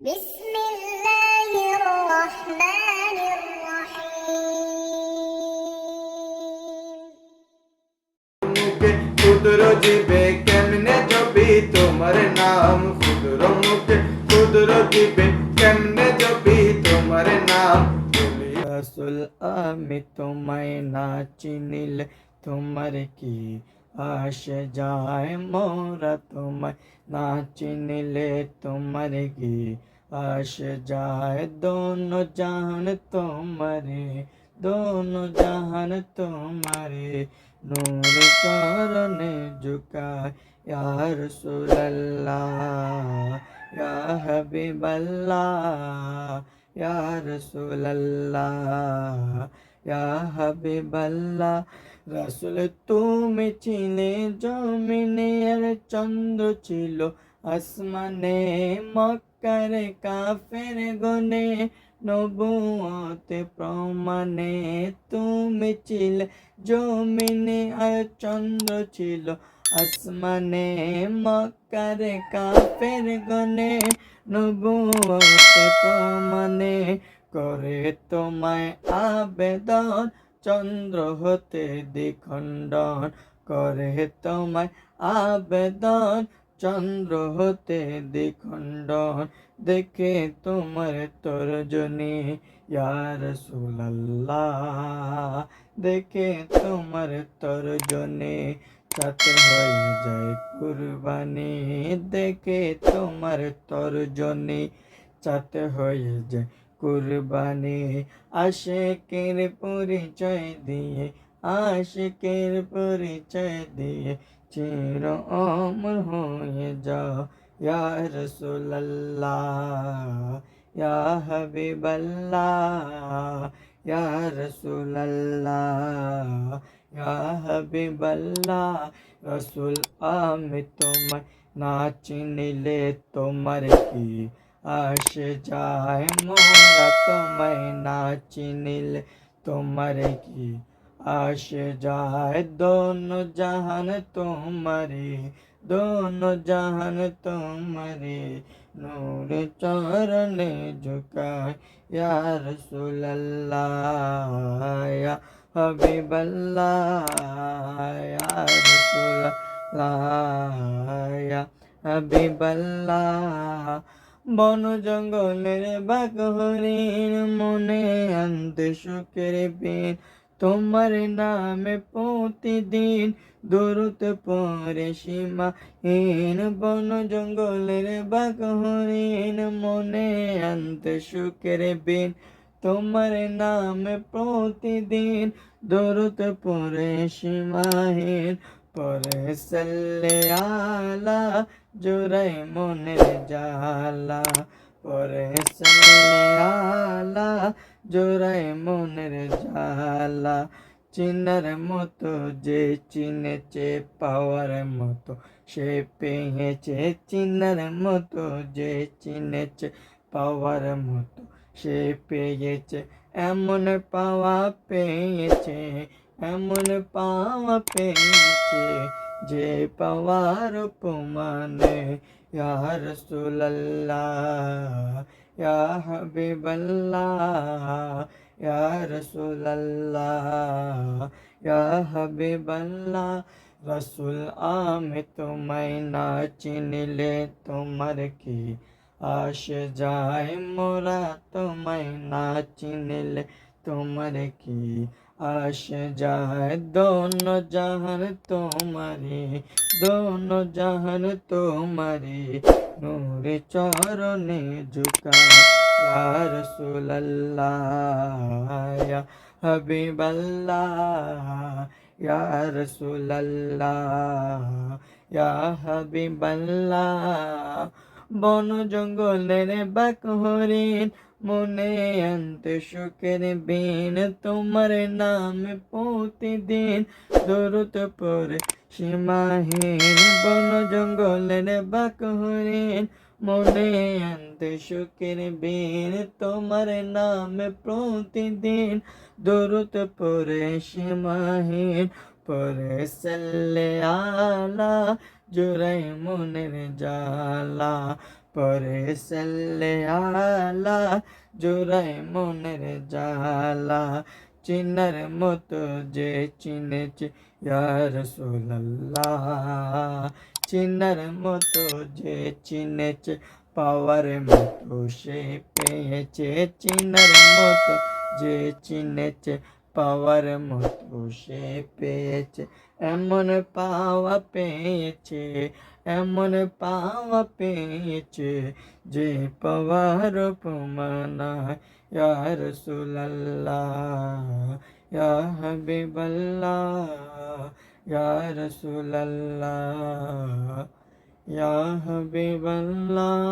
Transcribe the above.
بسم الله الرحمن الرحيم মুখে ক্ষুদ্র জীবে কেমনে জপি তোমার নাম ক্ষুদ্র মুখে ক্ষুদ্র জীবে কেমনে জপি তোমার নাম রসুল আমি তোমায় না চিনিলে তোমার কি আসে যায় মোরা তোমায় না চিনিলে তোমার কি আসে যায়, দোনো জাহান তোমারে, দোনো জাহান তোমারে, নূর চরণে ঝুকায় ইয়া রাসূলুল্লাহ ইয়া হাবিবাল্লাহ ইয়া রাসূলুল্লাহ ইয়া হাবিবাল্লাহ। রাসূল, তুমি ছিলে জমিনে চন্দ্র ছিল আসমানে মক্কার কাফের গনে নবুয়তে প্রমাণে তুমি ছিলে, জমিনে আর চন্দ্র ছিল। আসমানে মক্কার কাফের গনে নবুয়তে প্রমাণে করে তোমায় আবেদন, চন্দ্র হতে দ্বিখণ্ডন করে তোমায় আবেদন চন্দ্র হতে দ্বিখণ্ডন, দেখে তোমার তর্জনী। ইয়ার সুলাল্লাহ দেখে তোমার তর্জনী। সাথে হয়ে যায় কুরবানি, দেখে তোমার তর্জনী। সাথে হয়ে যায় কুরবানি, আশেকের পরিচয় দিয়ে, আশেকের পরিচয় দিয়ে। চির অমর হয়ে যাও ইয়া রসুল্লাহ ইয়া হাবিবাল্লাহ ইয়া রসুল্লাহ ইয়া হাবিবাল্লাহ রসুল আমি তোমায় না চিনিলে তোমার কি আসে যায় মোরা তোমায় না চিনিলে তোমার কি আসে যায় দোনো জাহান তোমারে, দোনো জাহান তোমারে। নূর চরণে ঝুকায়, ইয়া রাসূলুল্লাহ, ইয়া হাবিবাল্লাহ বন জঙ্গলের বাঘ হরিণ মনে আনতে সুখের বিন তোমার নামে প্রতিদিন দূরত পরে সীমাহীন বন জঙ্গলের বাঘ হরিণ মনে আনতে সুখের বিন। তোমার নামে প্রতিদিন দূরত পরে সীমাহীন পরে সাল্লে আলা জোরাই মনের জালা পরে সাল্লে আলা জোরাই মনের জালা চিনার মতো যে চিনেছে, পাওয়ার মতো সে পেয়েছে, চিনার মতো যে চিনেছে, পাওয়ার মতো সে পেয়েছে, এমন পাওয়া পেয়েছে, এমন পাওয়া পেয়েছে, যে পাওয়ার উপমানে ইয়া রাসূলুল্লাহ ইয়া হাবিবাল্লাহ ইয়া রাসূলুল্লাহ ইয়া হাবিবাল্লাহ রাসূল আমি তোমায় না চিনিলে তোমার কি আসে যায় মোরা তোমায় না চিনিলে তোমার কি আসে যায় দোনো জাহান তোমারে, দোনো জাহান তোমারে, নূর চরণে ঝুকায়। রাসূলুল্লাহ ইয়া হাবিবাল্লাহ ইয়া রাসূলুল্লাহ ইয়া হাবিবাল্লাহ বন জঙ্গলের বাক হরিণ, মনে আনতে সুখের বিন, তোমার নাম প্রতিদিন। দরুত পরে সীমাহীন বন জঙ্গলের বাক হরিণ, মনে আনতে সুখের বিন, তোমার নাম প্রতিদিন। দরুত পরে সীমাহীন পরে সাল্লে আলা জোরাই মনের জালা করে সাল্লে আলা জোড়ায় মনের জালা চিনার মতো যে চিনেছে ইয়ার সুল্লাহ চিনার মতো যে চিনেছে পাওয়ার মতো সে পেয়েছে চিনার মতো যে চিনেছে পাওয়ার মতো সে পেয়েছে এমন পাওয়া পেয়েছে এমন পাওয়া পেয়েছে যে পাওয়ার উপমানা ইয়ার সুল্লাহ ইয়া হাবিবাল্লাহ ইয়া রসুলাল্লাহ ইয়া হাবিবাল্লাহ